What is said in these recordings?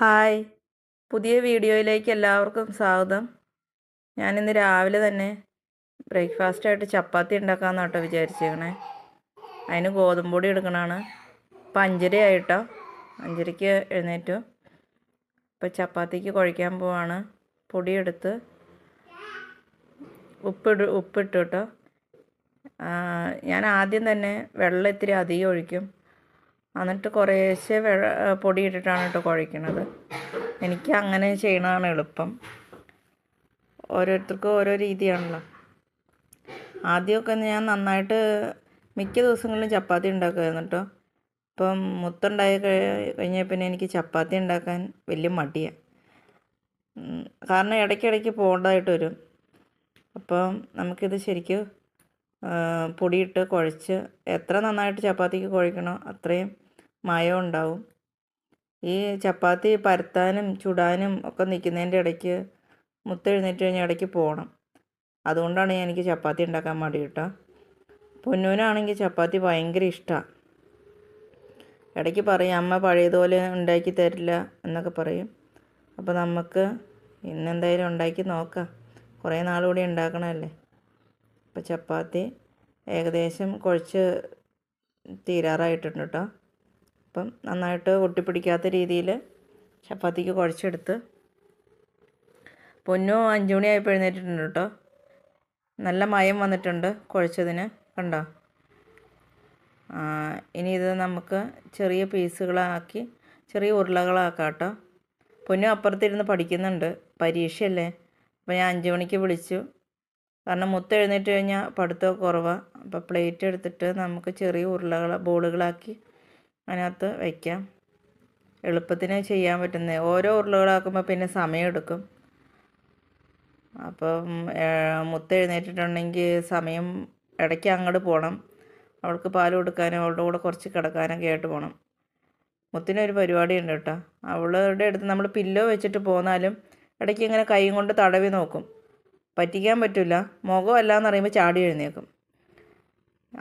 Hi. പുതിയ വീഡിയോയിലേക്ക് എല്ലാവർക്കും സ്വാഗതം. ഞാനിന്ന് രാവിലെ തന്നെ ബ്രേക്ക്ഫാസ്റ്റായിട്ട് ചപ്പാത്തി ഉണ്ടാക്കാമെന്ന് കേട്ടോ വിചാരിച്ചേക്കണേ. അതിന് ഗോതമ്പ് പൊടി എടുക്കണതാണ്. ഇപ്പം അഞ്ചരയായിട്ടോ അഞ്ചരയ്ക്ക് എഴുന്നേറ്റു. ഇപ്പം ചപ്പാത്തിക്ക് കുഴയ്ക്കാൻ പോവാണ്. പൊടിയെടുത്ത് ഉപ്പിട് ഉപ്പിട്ടു കേട്ടോ. ഞാൻ ആദ്യം തന്നെ വെള്ളം ഇത്തിരി അധികം ഒഴിക്കും. എന്നിട്ട് കുറേശ്ശെ പൊടി ഇട്ടിട്ടാണ് കേട്ടോ കുഴയ്ക്കണത്. എനിക്ക് അങ്ങനെ ചെയ്യണതാണ് എളുപ്പം. ഓരോരുത്തർക്കും ഓരോ രീതിയാണല്ലോ. ആദ്യമൊക്കെ ഞാൻ നന്നായിട്ട് മിക്ക ദിവസങ്ങളിലും ചപ്പാത്തി ഉണ്ടാക്കുമായിരുന്നു കേട്ടോ. ഇപ്പം മുത്തുണ്ടായി കഴിഞ്ഞാൽ കഴിഞ്ഞ പിന്നെ എനിക്ക് ചപ്പാത്തി ഉണ്ടാക്കാൻ വലിയ മടിയാണ് കാരണം ഇടയ്ക്കിടയ്ക്ക് പോകേണ്ടതായിട്ട് വരും. അപ്പം നമുക്കിത് ശരിക്കും പൊടിയിട്ട് കുഴച്ച് എത്ര നന്നായിട്ട് ചപ്പാത്തിക്ക് കുഴക്കണോ അത്രയും മയം ഉണ്ടാവും. ഈ ചപ്പാത്തി പരത്താനും ചുടാനും ഒക്കെ നിൽക്കുന്നതിന്റെ ഇടയ്ക്ക് മുത്തെഴുന്നേറ്റ് കഴിഞ്ഞാൽ ഇടയ്ക്ക് പോകണം. അതുകൊണ്ടാണ് ഞാൻ എനിക്ക് ചപ്പാത്തി ഉണ്ടാക്കാൻ മടി കേട്ടോ. പൊന്നൂനാണെങ്കിൽ ചപ്പാത്തി ഭയങ്കര ഇഷ്ടമാണ് ഇടയ്ക്ക് പറയും അമ്മ പഴയതുപോലെ ഉണ്ടാക്കി തരില്ല എന്നൊക്കെ പറയും. അപ്പോൾ നമുക്ക് ഇന്നെന്തായാലും ഉണ്ടാക്കി നോക്കാം. കുറേ നാളുകൂടി ഉണ്ടാക്കണമല്ലേ? അപ്പോൾ ചപ്പാത്തി ഏകദേശം കുഴച്ച് തീരാറായിട്ടുണ്ട് കേട്ടോ അപ്പം നന്നായിട്ട് ഒട്ടിപ്പിടിക്കാത്ത രീതിയിൽ ചപ്പാത്തിക്ക് കുഴച്ചെടുത്ത് പൊന്നു അഞ്ച് മണിയായപ്പോൾ എഴുന്നേറ്റിട്ടുണ്ട് കേട്ടോ നല്ല മയം വന്നിട്ടുണ്ട് കുഴച്ചതിന് കണ്ടോ? ഇനി ഇത് നമുക്ക് ചെറിയ പീസുകളാക്കി ചെറിയ ഉരുളകളാക്കാം കേട്ടോ പൊന്നു അപ്പുറത്തിരുന്ന് പഠിക്കുന്നുണ്ട് പരീക്ഷയല്ലേ? അപ്പോൾ ഞാൻ അഞ്ച് മണിക്ക് വിളിച്ചു. കാരണം മുത്ത് എഴുന്നേറ്റ് കഴിഞ്ഞാൽ പഠിത്തം കുറവാണ് അപ്പോൾ പ്ലേറ്റ് എടുത്തിട്ട് നമുക്ക് ചെറിയ ഉരുളകൾ ബോളുകളാക്കി അതിനകത്ത് വയ്ക്കാം എളുപ്പത്തിന് ചെയ്യാൻ പറ്റുന്നത് ഓരോ ഉരുളകളാക്കുമ്പോൾ പിന്നെ സമയമെടുക്കും അപ്പം മുത്ത് എഴുന്നേറ്റിട്ടുണ്ടെങ്കിൽ സമയം ഇടയ്ക്ക് അങ്ങോട്ട് പോകണം അവൾക്ക് പാൽ കൊടുക്കാനും അവളുടെ കൂടെ കുറച്ച് കിടക്കാനൊക്കെ ആയിട്ട് പോകണം മുത്തിനൊരു പരിപാടി ഉണ്ട് കേട്ടോ. അവളുടെ അടുത്ത് നമ്മൾ പില്ലോ വെച്ചിട്ട് പോന്നാലും ഇടയ്ക്ക് ഇങ്ങനെ കൈ കൊണ്ട് തടവി നോക്കും. പറ്റിക്കാൻ പറ്റില്ല മുഖമല്ല എന്ന് പറയുമ്പോൾ ചാടി എഴുന്നേക്കും.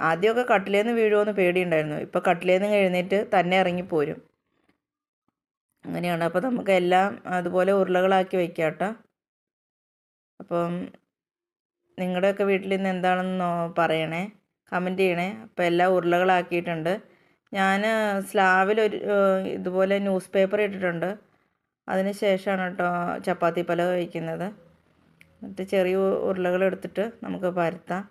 ആദ്യമൊക്കെ കട്ടിലേന്ന് വീഴുമെന്ന് പേടിയുണ്ടായിരുന്നു. ഇപ്പോൾ കട്ടിലേന്ന് എഴുന്നേറ്റ് തന്നെ ഇറങ്ങിപ്പോരും അങ്ങനെയാണ്. അപ്പോൾ നമുക്ക് എല്ലാം അതുപോലെ ഉരുളകളാക്കി വയ്ക്കാം അപ്പം നിങ്ങളുടെയൊക്കെ വീട്ടിൽ ഇന്ന് എന്താണെന്ന് പറയണേ. കമന്റ് ചെയ്യണേ. അപ്പോൾ എല്ലാം ഉരുളകളാക്കിയിട്ടുണ്ട്. ഞാൻ സ്ലാവിലൊരു ഇതുപോലെ ന്യൂസ് പേപ്പർ ഇട്ടിട്ടുണ്ട്. അതിന് ശേഷമാണ് കേട്ടോ ചപ്പാത്തി പല വയ്ക്കുന്നത് എന്നിട്ട് ചെറിയ ഉരുളകൾ എടുത്തിട്ട് നമുക്ക് പരത്താം.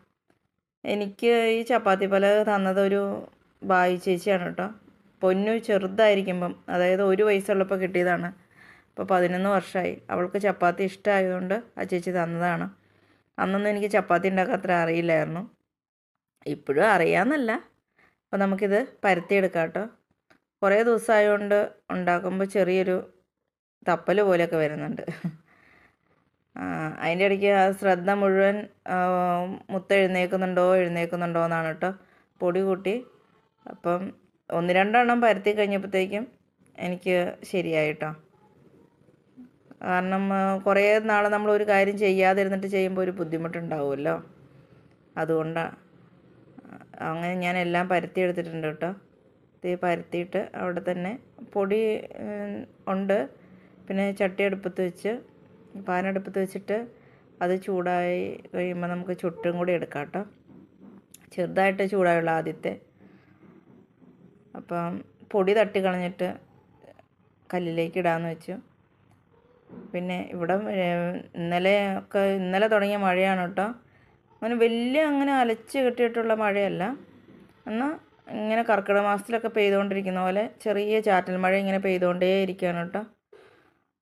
എനിക്ക് ഈ ചപ്പാത്തി പല തന്നത് ഒരു ബായി ചേച്ചിയാണ് കേട്ടോ. പൊന്നു ചെറുതായിരിക്കുമ്പം അതായത് ഒരു വയസ്സുള്ളപ്പോൾ കിട്ടിയതാണ്. ഇപ്പോൾ പതിനൊന്ന് വർഷമായി അവൾക്ക് ചപ്പാത്തി ഇഷ്ടമായതുകൊണ്ട് ആ ചേച്ചി തന്നതാണ്. അന്നൊന്നും എനിക്ക് ചപ്പാത്തി ഉണ്ടാക്കാൻ അത്ര അറിയില്ലായിരുന്നു. ഇപ്പോഴും അറിയാമെന്നല്ല. അപ്പോൾ നമുക്കിത് പരത്തിയെടുക്കാം കേട്ടോ. കുറേ ദിവസമായതുകൊണ്ട് ഉണ്ടാക്കുമ്പോൾ ചെറിയൊരു തപ്പൽ പോലെയൊക്കെ വരുന്നുണ്ട്. അതിന്റെ ഇടയ്ക്ക് ആ ശ്രദ്ധ മുഴുവൻ മുത്ത എഴുന്നേൽക്കുന്നുണ്ടോ എഴുന്നേൽക്കുന്നുണ്ടോ എന്നാണ് കേട്ടോ പൊടി കൂട്ടി. അപ്പം ഒന്ന് രണ്ടെണ്ണം പരത്തി കഴിഞ്ഞപ്പോഴത്തേക്കും എനിക്ക് ശരിയായിട്ടോ കാരണം കുറേ നാൾ നമ്മൾ ഒരു കാര്യം ചെയ്യാതിരുന്നിട്ട് ചെയ്യുമ്പോൾ ഒരു ബുദ്ധിമുട്ടുണ്ടാവുമല്ലോ. അതുകൊണ്ടാണ് അങ്ങനെ ഞാൻ എല്ലാം പരത്തി എടുത്തിട്ടുണ്ട് കേട്ടോ. തീ പരത്തിയിട്ട് അവിടെ തന്നെ പൊടി ഉണ്ട്. പിന്നെ ചട്ടി അടുപ്പത്ത് വെച്ച് പാനടുപ്പത്ത് വെച്ചിട്ട് അത് ചൂടായി കഴിയുമ്പോൾ നമുക്ക് ചുട്ടും കൂടി എടുക്കാം കേട്ടോ. ചെറുതായിട്ട് ചൂടായുള്ള ആദ്യത്തെ. അപ്പം പൊടി തട്ടി കളഞ്ഞിട്ട് കല്ലിലേക്ക് ഇടാമെന്ന് വെച്ചു. പിന്നെ ഇവിടെ ഇന്നലെ ഒക്കെ ഇന്നലെ തുടങ്ങിയ മഴയാണ് കേട്ടോ. അങ്ങനെ വലിയ അങ്ങനെ അലച്ച് കെട്ടിയിട്ടുള്ള മഴയല്ല. എന്നാൽ ഇങ്ങനെ കർക്കിടക മാസത്തിലൊക്കെ പെയ്തുകൊണ്ടിരിക്കുന്ന പോലെ ചെറിയ ചാറ്റൽ മഴ ഇങ്ങനെ പെയ്തുകൊണ്ടേ ഇരിക്കുകയാണ് കേട്ടോ.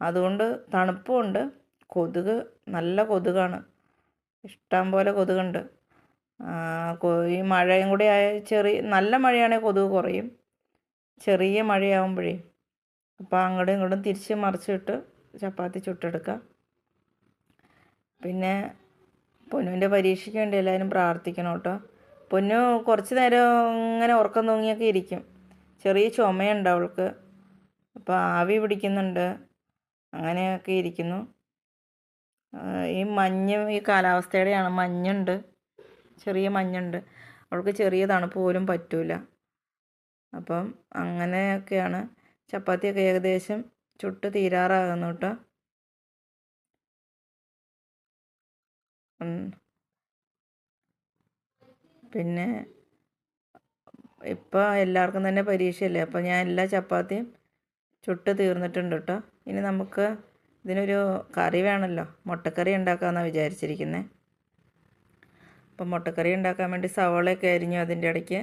അതുകൊണ്ട് തണുപ്പുമുണ്ട് കൊതുക് നല്ല കൊതുകാണ്. ഇഷ്ടം പോലെ കൊതുകുണ്ട്. ഈ മഴയും കൂടി ആയ ചെറിയ നല്ല മഴയാണെങ്കിൽ കൊതുക് കുറയും. ചെറിയ മഴയാവുമ്പോഴേ. അപ്പോൾ അങ്ങോട്ടും ഇങ്ങോട്ടും തിരിച്ച് മറിച്ചിട്ട് ചപ്പാത്തി ചുട്ടെടുക്കാം. പിന്നെ പൊന്നുവിന്റെ പരീക്ഷയ്ക്ക് വേണ്ടി എല്ലാവരും പ്രാർത്ഥിക്കണം കേട്ടോ. പൊന്നു കുറച്ച് നേരം ഇങ്ങനെ ഉറക്കം തൂങ്ങിയൊക്കെ ഇരിക്കും. ചെറിയ ചുമയുണ്ട് അവൾക്ക്. അപ്പോൾ ആവി പിടിക്കുന്നുണ്ട്. അങ്ങനെയൊക്കെ ഇരിക്കുന്നു. ഈ മഞ്ഞ് ഈ കാലാവസ്ഥയുടെയാണ് മഞ്ഞുണ്ട്. ചെറിയ മഞ്ഞുണ്ട്. അവൾക്ക് ചെറിയ തണുപ്പ് പോലും പറ്റൂല. അപ്പം അങ്ങനെയൊക്കെയാണ് ചപ്പാത്തിയൊക്കെ ഏകദേശം ചുട്ട് തീരാറാകുന്നു കേട്ടോ. പിന്നെ ഇപ്പോൾ എല്ലാവർക്കും തന്നെ പരീക്ഷയല്ലേ? അപ്പോൾ ഞാൻ എല്ലാ ചപ്പാത്തിയും ചുട്ട് തീർന്നിട്ടുണ്ട് കേട്ടോ ഇനി നമുക്ക് ഇതിനൊരു കറി വേണമല്ലോ മുട്ടക്കറി ഉണ്ടാക്കാമെന്നാണ് വിചാരിച്ചിരിക്കുന്നത് അപ്പം മുട്ടക്കറി ഉണ്ടാക്കാൻ വേണ്ടി സവാളയൊക്കെ അരിഞ്ഞു അതിന്റെ ഇടയ്ക്ക്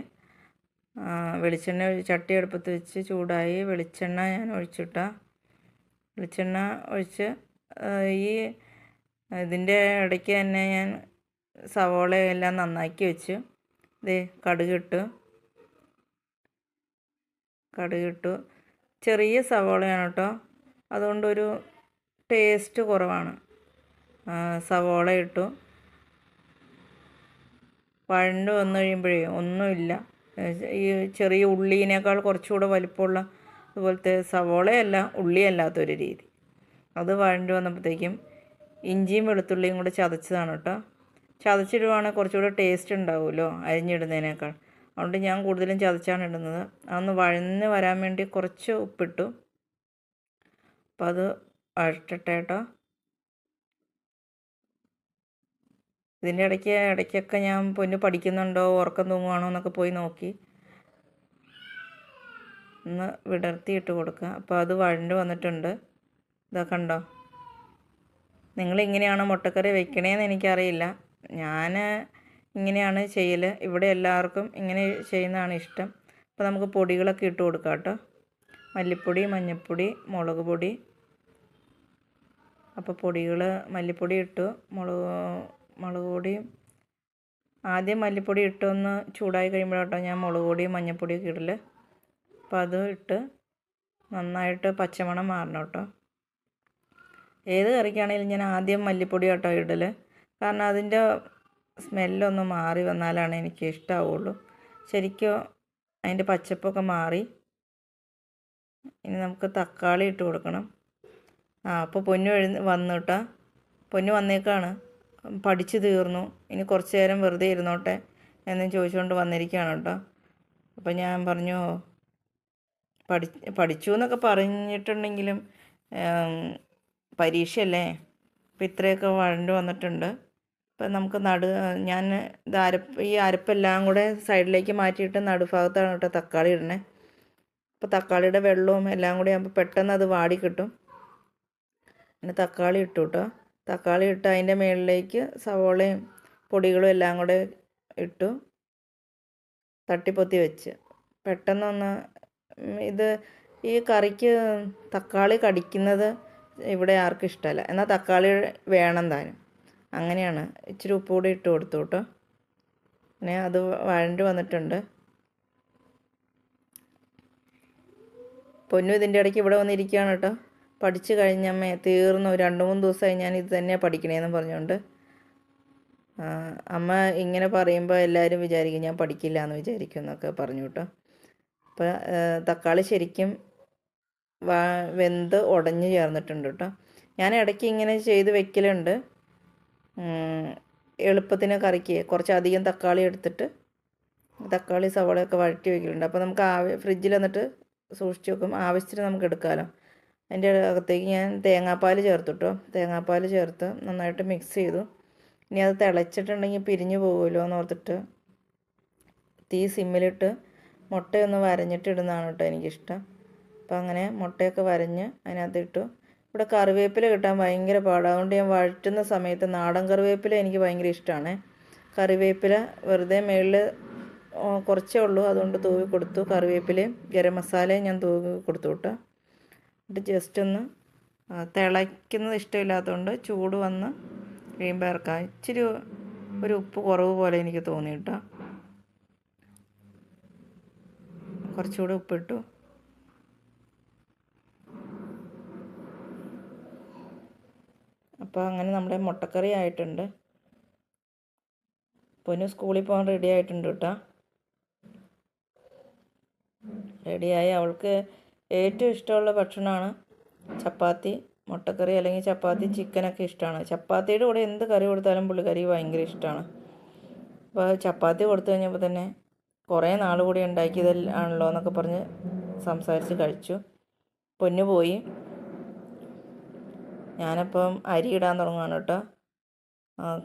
വെളിച്ചെണ്ണ ചട്ടി അടുപ്പത്ത് വെച്ച് ചൂടായി വെളിച്ചെണ്ണ ഞാൻ ഒഴിച്ചിട്ട. വെളിച്ചെണ്ണ ഒഴിച്ച് ഈ ഇതിന്റെ ഇടയ്ക്ക് തന്നെ ഞാൻ സവോളയെല്ലാം നന്നാക്കി വെച്ച് ഇത് കടുകിട്ടു. കടുകിട്ടു. ചെറിയ സവോളയാണ് കേട്ടോ. അതുകൊണ്ടൊരു ടേസ്റ്റ് കുറവാണ്. സവോള ഇട്ടു. വഴണ്ട് വന്നു കഴിയുമ്പോഴേ ഒന്നുമില്ല ഈ ചെറിയ ഉള്ളീനേക്കാൾ കുറച്ചുകൂടെ വലിപ്പമുള്ള അതുപോലത്തെ സവോളയല്ല ഉള്ളിയല്ലാത്തൊരു രീതി. അത് വഴണ്ട് വന്നപ്പോഴത്തേക്കും ഇഞ്ചിയും വെളുത്തുള്ളിയും കൂടെ ചതച്ചതാണ് കേട്ടോ. ചതച്ചിടുവാണെങ്കിൽ കുറച്ചുകൂടെ ടേസ്റ്റ് ഉണ്ടാവുമല്ലോ അരിഞ്ഞിടുന്നതിനേക്കാൾ. അതുകൊണ്ട് ഞാൻ കൂടുതലും ചതച്ചാണ് ഇടുന്നത്. അതൊന്ന് വഴന്ന് വരാൻ വേണ്ടി കുറച്ച് ഉപ്പിട്ടു. അപ്പോൾ അത് വഴറ്റട്ടെ കേട്ടോ. ഇതിന്റെ ഇടയ്ക്ക് ഇടയ്ക്കൊക്കെ ഞാൻ പൊന്നു പഠിക്കുന്നുണ്ടോ ഉറക്കം തൂങ്ങുവാണോ എന്നൊക്കെ പോയി നോക്കി. ഒന്ന് വിടർത്തിയിട്ട് കൊടുക്കുക. അപ്പോൾ അത് വഴണ്ട് വന്നിട്ടുണ്ട്. ഇതാ കണ്ടോ? നിങ്ങളിങ്ങനെയാണ് മുട്ടക്കറി വെക്കണേന്ന് എനിക്കറിയില്ല. ഞാൻ ഇങ്ങനെയാണ് ചെയ്യൽ ഇവിടെ എല്ലാവർക്കും ഇങ്ങനെ ചെയ്യുന്നതാണ് ഇഷ്ടം. അപ്പോൾ നമുക്ക് പൊടികളൊക്കെ ഇട്ട് കൊടുക്കാം കേട്ടോ. മല്ലിപ്പൊടി മഞ്ഞൾപ്പൊടി മുളക് പൊടി. അപ്പോൾ പൊടികൾ മല്ലിപ്പൊടി ഇട്ടു. മുളക് മുളക് പൊടിയും ആദ്യം മല്ലിപ്പൊടി ഇട്ടൊന്ന് ചൂടായി കഴിയുമ്പോഴാട്ടോ ഞാൻ മുളക് പൊടിയും മഞ്ഞൾപ്പൊടിയൊക്കെ ഇടൽ അപ്പോൾ അത് ഇട്ട് നന്നായിട്ട് പച്ചമണം മാറണം കേട്ടോ ഏത് കറിക്കാണെങ്കിലും ഞാൻ ആദ്യം മല്ലിപ്പൊടി കേട്ടോ ഇടൽ കാരണം അതിന്റെ സ്മെല്ലൊന്ന് മാറി വന്നാലാണ് എനിക്ക് ഇഷ്ടമാവുള്ളൂ ശരിക്കും അതിന്റെ പച്ചപ്പൊക്കെ മാറി. ഇനി നമുക്ക് തക്കാളി ഇട്ട് കൊടുക്കണം. ആ അപ്പോൾ പൊന്നു എഴുന്ന വന്നു കേട്ടോ പൊന്നു വന്നേക്കാണ്. പഠിച്ചു തീർന്നു. ഇനി കുറച്ച് നേരം വെറുതെ ഇരുന്നോട്ടെ എന്നും ചോദിച്ചുകൊണ്ട് വന്നിരിക്കുകയാണ് കേട്ടോ. അപ്പോൾ ഞാൻ പറഞ്ഞു പഠി പഠിച്ചു എന്നൊക്കെ പറഞ്ഞിട്ടുണ്ടെങ്കിലും പരീക്ഷയല്ലേ? അപ്പോൾ ഇത്രയൊക്കെ വഴണ്ട് വന്നിട്ടുണ്ട്. അപ്പം നമുക്ക് നടു ഞാൻ ഇത് അരപ്പ് ഈ അരപ്പെല്ലാം കൂടെ സൈഡിലേക്ക് മാറ്റിയിട്ട് നടുഭാഗത്താണ് കേട്ടോ തക്കാളി ഇടണേ അപ്പോൾ തക്കാളിയുടെ വെള്ളവും എല്ലാം കൂടി ആകുമ്പോൾ പെട്ടെന്ന് അത് വാടി കിട്ടും. പിന്നെ തക്കാളി ഇട്ടു കേട്ടോ തക്കാളി ഇട്ട് അതിന്റെ മുകളിലേക്ക് സവോളയും പൊടികളും എല്ലാം കൂടെ ഇട്ടു. തട്ടിപ്പൊത്തി വെച്ച്. പെട്ടെന്നൊന്ന് ഇത് ഈ കറിക്ക് തക്കാളി കടിക്കുന്നത് ഇവിടെ ആർക്കും ഇഷ്ടമല്ല. എന്നാൽ തക്കാളി വേണം താനും. അങ്ങനെയാണ്. ഇച്ചിരി ഉപ്പ് കൂടി ഇട്ട് കൊടുത്തു കേട്ടോ പിന്നെ അത് വഴണ്ട് വന്നിട്ടുണ്ട്. പൊന്നു ഇതിന്റെ ഇടയ്ക്ക് ഇവിടെ വന്നിരിക്കുകയാണ് കേട്ടോ. പഠിച്ചു കഴിഞ്ഞമ്മേ തീർന്നു. രണ്ട് മൂന്ന് ദിവസമായി ഞാൻ ഇത് തന്നെ പഠിക്കണേന്ന് പറഞ്ഞുകൊണ്ട് അമ്മ ഇങ്ങനെ പറയുമ്പോൾ എല്ലാവരും വിചാരിക്കും ഞാൻ പഠിക്കില്ല എന്ന് വിചാരിക്കും എന്നൊക്കെ പറഞ്ഞു കേട്ടോ. അപ്പോൾ തക്കാളി ശരിക്കും വെന്ത് ഉടഞ്ഞു ചേർന്നിട്ടുണ്ട് കേട്ടോ. ഞാൻ ഇടയ്ക്ക് ഇങ്ങനെ ചെയ്ത് വെക്കലുണ്ട്. എളുപ്പത്തിന് കറിക്ക് കുറച്ചധികം തക്കാളി എടുത്തിട്ട് തക്കാളി സവാളയൊക്കെ വഴറ്റി വെക്കലുണ്ട്. അപ്പോൾ നമുക്ക് ആവ ഫ്രിഡ്ജിൽ എന്നിട്ട് സൂക്ഷിച്ച് വെക്കും. ആവശ്യത്തിന് നമുക്ക് എടുക്കാമല്ലോ അതിന്റെ അകത്തേക്ക് ഞാൻ തേങ്ങാപ്പാൽ ചേർത്തു കേട്ടോ തേങ്ങാപ്പാൽ ചേർത്ത് നന്നായിട്ട് മിക്സ് ചെയ്തു. ഇനി അത് തിളച്ചിട്ടുണ്ടെങ്കിൽ പിരിഞ്ഞു പോകുമല്ലോ എന്ന് ഓർത്തിട്ട് തീ സിമ്മിലിട്ട് മുട്ടയൊന്ന് വരഞ്ഞിട്ട് ഇടുന്നതാണ് കേട്ടോ എനിക്കിഷ്ടം. അപ്പോൾ അങ്ങനെ മുട്ടയൊക്കെ വരഞ്ഞ് അതിനകത്ത് ഇട്ടു ഇവിടെ കറിവേപ്പില കിട്ടാൻ ഭയങ്കര പാടാണ് അതുകൊണ്ട് ഞാൻ വഴറ്റുന്ന സമയത്ത് നാടൻ കറിവേപ്പില എനിക്ക് ഭയങ്കര ഇഷ്ടമാണ് കറിവേപ്പില വെറുതെ മേളിൽ കുറച്ചേ ഉള്ളൂ. അതുകൊണ്ട് തൂവി കൊടുത്തു. കറിവേപ്പിലയും ഗരം മസാലയും ഞാൻ തൂവി കൊടുത്തു കേട്ടോ. എന്നിട്ട് ജസ്റ്റ് ഒന്ന് തിളയ്ക്കുന്നത് ഇഷ്ടമില്ലാത്തതുകൊണ്ട് ചൂട് വന്ന് കഴിയുമ്പോൾ ഇറക്കാം. ഇച്ചിരി ഒരു ഉപ്പ് കുറവ് പോലെ എനിക്ക് തോന്നി കേട്ടോ കുറച്ചുകൂടെ ഉപ്പിട്ടു. അപ്പോൾ അങ്ങനെ നമ്മുടെ മുട്ടക്കറി ആയിട്ടുണ്ട്. പൊന്നു സ്കൂളിൽ പോകാൻ റെഡി ആയിട്ടുണ്ട് കേട്ടോ റെഡിയായി അവൾക്ക് ഏറ്റവും ഇഷ്ടമുള്ള ഭക്ഷണമാണ് ചപ്പാത്തി മുട്ടക്കറി അല്ലെങ്കിൽ ചപ്പാത്തി ചിക്കനൊക്കെ ഇഷ്ടമാണ്. ചപ്പാത്തിയുടെ കൂടെ എന്ത് കറി കൊടുത്താലും പുള്ളിക്കറി ഭയങ്കര ഇഷ്ടമാണ്. അപ്പോൾ ചപ്പാത്തി കൊടുത്തു കഴിഞ്ഞപ്പോൾ തന്നെ കുറേ നാൾ കൂടി ഉണ്ടാക്കിയതല്ലാണല്ലോ എന്നൊക്കെ പറഞ്ഞ് സംസാരിച്ച് കഴിച്ചു. പൊന്നു പോയി. ഞാനപ്പം അരി ഇടാൻ തുടങ്ങുകയാണ് കേട്ടോ.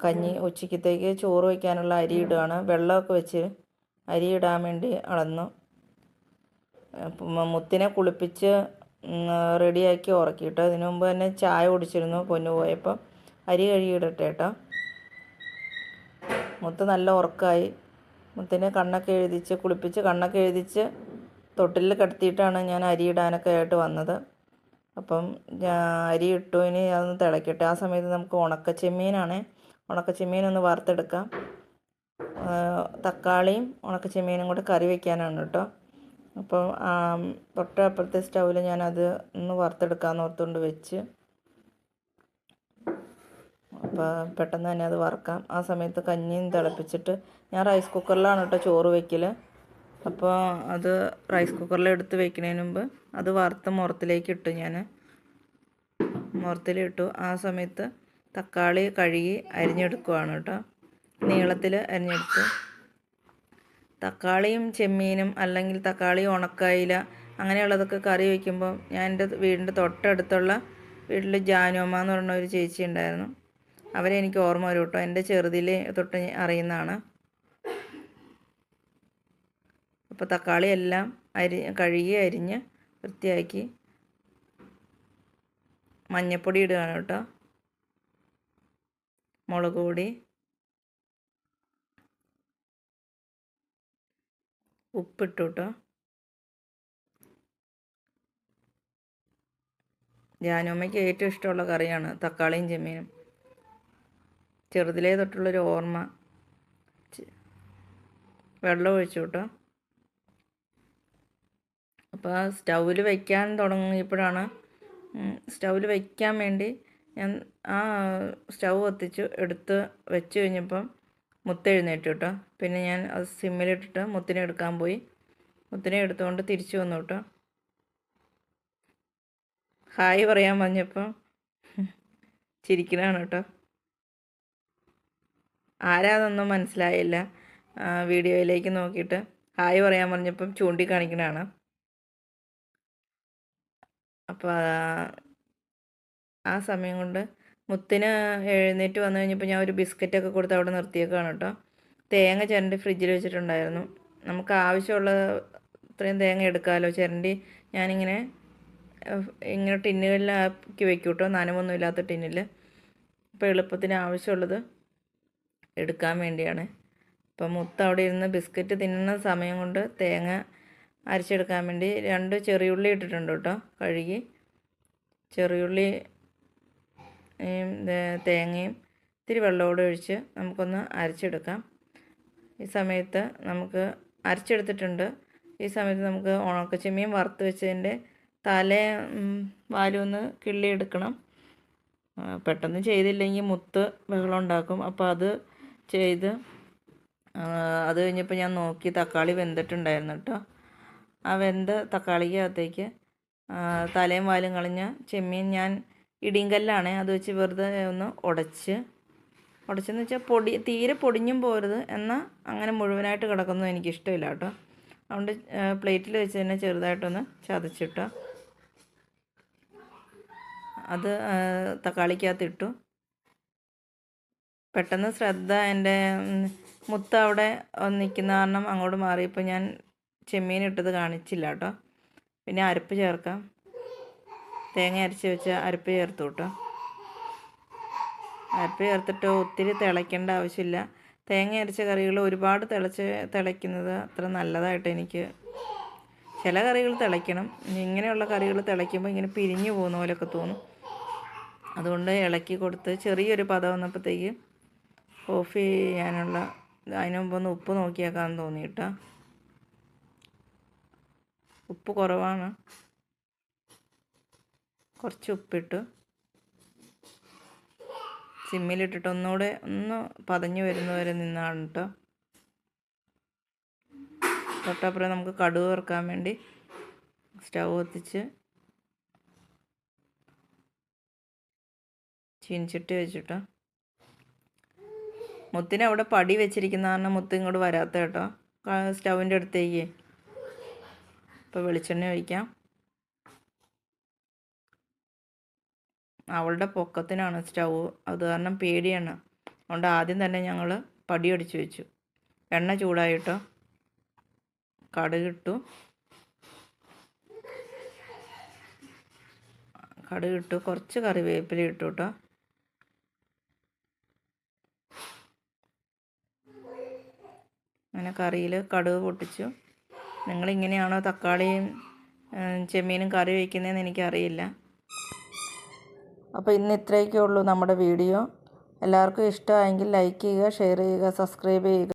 കഞ്ഞി ഉച്ചക്കത്തേക്ക് ചോറ് വയ്ക്കാനുള്ള അരി ഇടുകയാണ് വെള്ളമൊക്കെ വെച്ച് അരി ഇടാൻ വേണ്ടി അളന്നു. മുത്തിനെ കുളിപ്പിച്ച് റെഡിയാക്കി ഉറക്കിയിട്ട് അതിനു മുമ്പ് തന്നെ ചായ കുടിച്ചിരുന്നു പൊന്നു പോയപ്പോൾ അരി കഴുകിയിടട്ടെ കേട്ടോ മുത്ത് നല്ല ഉറക്കമായി മുത്തിനെ കണ്ണൊക്കെ എഴുതിച്ച് കുളിപ്പിച്ച് കണ്ണൊക്കെ എഴുതിച്ച് തൊട്ടിലിൽ കിടത്തിയിട്ടാണ് ഞാൻ അരി ഇടാനൊക്കെ ആയിട്ട് വന്നത്. അപ്പം അരി ഇട്ടു. ഇനി അതൊന്ന് തിളക്കട്ടെ. ആ സമയത്ത് നമുക്ക് ഉണക്ക ചെമ്മീനാണ്. ഉണക്ക ചെമ്മീൻ ഒന്ന് വറുത്തെടുക്കാം തക്കാളിയും ഉണക്ക ചെമ്മീനും കൂടെ കറി വെക്കാനാണ് കേട്ടോ. അപ്പോൾ തൊട്ടപ്പുറത്തെ സ്റ്റൗവിൽ ഞാനത് ഒന്ന് വറുത്തെടുക്കാമെന്ന് ഓർത്തുകൊണ്ട് വെച്ച്. അപ്പോൾ പെട്ടെന്ന് തന്നെ അത് വറുക്കാം. ആ സമയത്ത് കഞ്ഞിയും തിളപ്പിച്ചിട്ട് ഞാൻ റൈസ് കുക്കറിലാണ് കേട്ടോ ചോറ് വയ്ക്കൽ അപ്പോൾ അത് റൈസ് കുക്കറിൽ എടുത്ത് വെക്കുന്നതിന് മുമ്പ് അത് വറുത്ത് മുറത്തിലേക്ക് ഇട്ടു ഞാൻ മുറത്തിലിട്ടു ആ സമയത്ത് തക്കാളി കഴുകി അരിഞ്ഞെടുക്കുവാണ് കേട്ടോ. നീളത്തിൽ അരിഞ്ഞെടുത്ത് തക്കാളിയും ചെമ്മീനും അല്ലെങ്കിൽ തക്കാളി ഉണക്കായില അങ്ങനെയുള്ളതൊക്കെ കറി വയ്ക്കുമ്പോൾ ഞാൻ എന്റെ വീടിന്റെ തൊട്ടടുത്തുള്ള വീട്ടിൽ ജാനുമ്മ എന്ന് പറഞ്ഞ ഒരു ചേച്ചി ഉണ്ടായിരുന്നു. അവരെ എനിക്ക് ഓർമ്മ വരും കേട്ടോ. എന്റെ ചെറുതിലെ തൊട്ട് അറിയുന്നതാണ്. അപ്പോൾ തക്കാളി എല്ലാം അരി കഴുകി അരിഞ്ഞ് വൃത്തിയാക്കി മഞ്ഞപ്പൊടി ഇടുകയാണ് കേട്ടോ. മുളക് പൊടി ഉപ്പിട്ടു കേട്ടോ ജാനുമ്മയ്ക്ക് ഏറ്റവും ഇഷ്ടമുള്ള കറിയാണ് തക്കാളിയും ചെമ്മീനും. ചെറുതിലേ തൊട്ടുള്ളൊരു ഓർമ്മ. വെള്ളം ഒഴിച്ചു കേട്ടോ? അപ്പോൾ സ്റ്റൗവിൽ വയ്ക്കാൻ തുടങ്ങിയപ്പോഴാണ് സ്റ്റൗവിൽ വയ്ക്കാൻ വേണ്ടി ഞാൻ ആ സ്റ്റൗ കത്തിച്ചു എടുത്ത് വെച്ച് കഴിഞ്ഞപ്പം മുത്ത് എഴുന്നേറ്റ് കേട്ടോ പിന്നെ ഞാൻ അത് സിമ്മിലിട്ടിട്ട് മുത്തിനെ എടുക്കാൻ പോയി. മുത്തിനെ എടുത്തുകൊണ്ട് തിരിച്ചു വന്നു കേട്ടോ ഹായ് പറയാൻ പറഞ്ഞപ്പോൾ ചിരിക്കണാണ് കേട്ടോ ആരാതൊന്നും മനസ്സിലായില്ല വീഡിയോയിലേക്ക് നോക്കിയിട്ട് ഹായ് പറയാൻ പറഞ്ഞപ്പം ചൂണ്ടിക്കാണിക്കണതാണ് അപ്പോൾ ആ സമയം കൊണ്ട് മുത്തിന് എഴുന്നേറ്റ് വന്നു കഴിഞ്ഞപ്പോൾ ഞാൻ ഒരു ബിസ്ക്കറ്റൊക്കെ കൊടുത്ത് അവിടെ നിർത്തിയേക്കാണ് കേട്ടോ. തേങ്ങ ചിരണ്ടി ഫ്രിഡ്ജിൽ വെച്ചിട്ടുണ്ടായിരുന്നു. നമുക്ക് ആവശ്യമുള്ള ഇത്രയും തേങ്ങ എടുക്കാമല്ലോ ചിരണ്ടി ഞാനിങ്ങനെ ഇങ്ങനെ ടിന്നുകളിലാക്കി വെക്കും കേട്ടോ. നനമൊന്നും ഇല്ലാത്ത ടിന്നിൽ അപ്പോൾ എളുപ്പത്തിന് ആവശ്യമുള്ളത് എടുക്കാൻ വേണ്ടിയാണ്. അപ്പം മുത്ത് അവിടെ ഇരുന്ന് ബിസ്ക്കറ്റ് തിന്നുന്ന സമയം കൊണ്ട് തേങ്ങ അരച്ചെടുക്കാൻ വേണ്ടി രണ്ട് ചെറിയുള്ളി ഇട്ടിട്ടുണ്ട് കേട്ടോ കഴുകി. ചെറിയുള്ളി തേങ്ങയും ഇത്തിരി വെള്ളമോടെ ഒഴിച്ച് നമുക്കൊന്ന് അരച്ചെടുക്കാം. ഈ സമയത്ത് നമുക്ക് അരച്ചെടുത്തിട്ടുണ്ട്. ഈ സമയത്ത് നമുക്ക് ഉണക്കച്ചെമ്മീൻ വറുത്ത് വെച്ചതിന്റെ തല വാലൊന്ന് വാലും കിള്ളിയെടുക്കണം പെട്ടെന്ന് ചെയ്തില്ലെങ്കിൽ മുത്ത് ബഹളം ഉണ്ടാക്കും. അപ്പോൾ അത് ചെയ്ത് അത് കഴിഞ്ഞപ്പോൾ ഞാൻ നോക്കി തക്കാളി വെന്തിട്ടുണ്ടായിരുന്നു കേട്ടോ ആ വെന്ത തക്കാളിക്കകത്തേക്ക് തലയും വാലും കളഞ്ഞ ചെമ്മീൻ ഞാൻ ഇടിങ്കല്ലാണ്. അത് വെച്ച് വെറുതെ ഒന്ന് ഉടച്ച് ഉടച്ചെന്ന് വെച്ചാൽ പൊടി തീരെ പൊടിഞ്ഞും പോരുത്. എന്നാൽ അങ്ങനെ മുഴുവനായിട്ട് കിടക്കുന്നത് എനിക്കിഷ്ടമില്ല കേട്ടോ. അതുകൊണ്ട് പ്ലേറ്റിൽ വെച്ച് തന്നെ ചെറുതായിട്ടൊന്ന് ചതച്ചിട്ടോ. അത് തക്കാളിക്കകത്തിട്ടു. പെട്ടെന്ന് ശ്രദ്ധ എന്റെ മുത്ത അവിടെ നിൽക്കുന്ന കാരണം അങ്ങോട്ട് മാറിയപ്പോൾ ഞാൻ ചെമ്മീൻ ഇട്ടത് കാണിച്ചില്ല കേട്ടോ. പിന്നെ അരപ്പ് ചേർക്കാം. തേങ്ങ അരച്ച് വെച്ച അരപ്പ് ചേർത്ത് കേട്ടോ. അരപ്പ് ചേർത്തിട്ട് ഒത്തിരി തിളയ്ക്കേണ്ട ആവശ്യമില്ല. തേങ്ങ അരച്ച കറികൾ ഒരുപാട് തിളച്ച് തിളയ്ക്കുന്നത് അത്ര നല്ലതായിട്ട് എനിക്ക് ചില കറികൾ തിളയ്ക്കണം. ഇങ്ങനെയുള്ള കറികൾ തിളയ്ക്കുമ്പോൾ ഇങ്ങനെ പിരിഞ്ഞു പോകുന്ന പോലെയൊക്കെ തോന്നും. അതുകൊണ്ട് ഇളക്കി കൊടുത്ത് ചെറിയൊരു പദം വന്നപ്പോഴത്തേക്ക് ഓഫ് ചെയ്യാനുള്ള അതിന് മുമ്പ് ഒന്ന് ഉപ്പ് നോക്കിയേക്കാന്ന് തോന്നിയിട്ടാ ഉപ്പ് കുറവാണ്. കുറച്ച് ഉപ്പിട്ടു. സിമ്മിലിട്ടിട്ട് ഒന്നുകൂടെ ഒന്ന് പതഞ്ഞു വരുന്നവരെ നിന്നാണ് കേട്ടോ തൊട്ടപ്പുറം നമുക്ക് കടുക് വറുക്കാൻ വേണ്ടി സ്റ്റൗ കത്തിച്ച് ചീനിച്ചിട്ട് വെച്ചിട്ടോ. മുത്തിന് അവിടെ പടി വെച്ചിരിക്കുന്ന കാരണം മുത്ത് ഇങ്ങോട്ട് വരാത്ത കേട്ടോ. സ്റ്റൗവിന്റെ അടുത്തേക്ക്. ഇപ്പോൾ വെളിച്ചെണ്ണ ഒഴിക്കാം. അവളുടെ പൊക്കത്തിനാണ് സ്റ്റൗ. അത് കാരണം പേടിയാണ്. അതുകൊണ്ട് ആദ്യം തന്നെ ഞങ്ങൾ പടിയടിച്ച് വെച്ചു. എണ്ണ ചൂടായിട്ടോ? കടുകിട്ടു. കടുകിട്ടു. കുറച്ച് കറിവേപ്പില ഇട്ടു കേട്ടോ അങ്ങനെ കറിയിൽ കടുക് പൊട്ടിച്ചു. നിങ്ങളിങ്ങനെയാണോ തക്കാളിയും ചെമ്മീനും കറി വയ്ക്കുന്നതെന്ന് എനിക്കറിയില്ല. അപ്പോൾ ഇന്ന് ഇത്രയൊക്കെ ഉള്ളൂ നമ്മുടെ വീഡിയോ. എല്ലാവർക്കും ഇഷ്ടമായെങ്കിൽ ലൈക്ക് ചെയ്യുക ഷെയർ ചെയ്യുക സബ്സ്ക്രൈബ് ചെയ്യുക.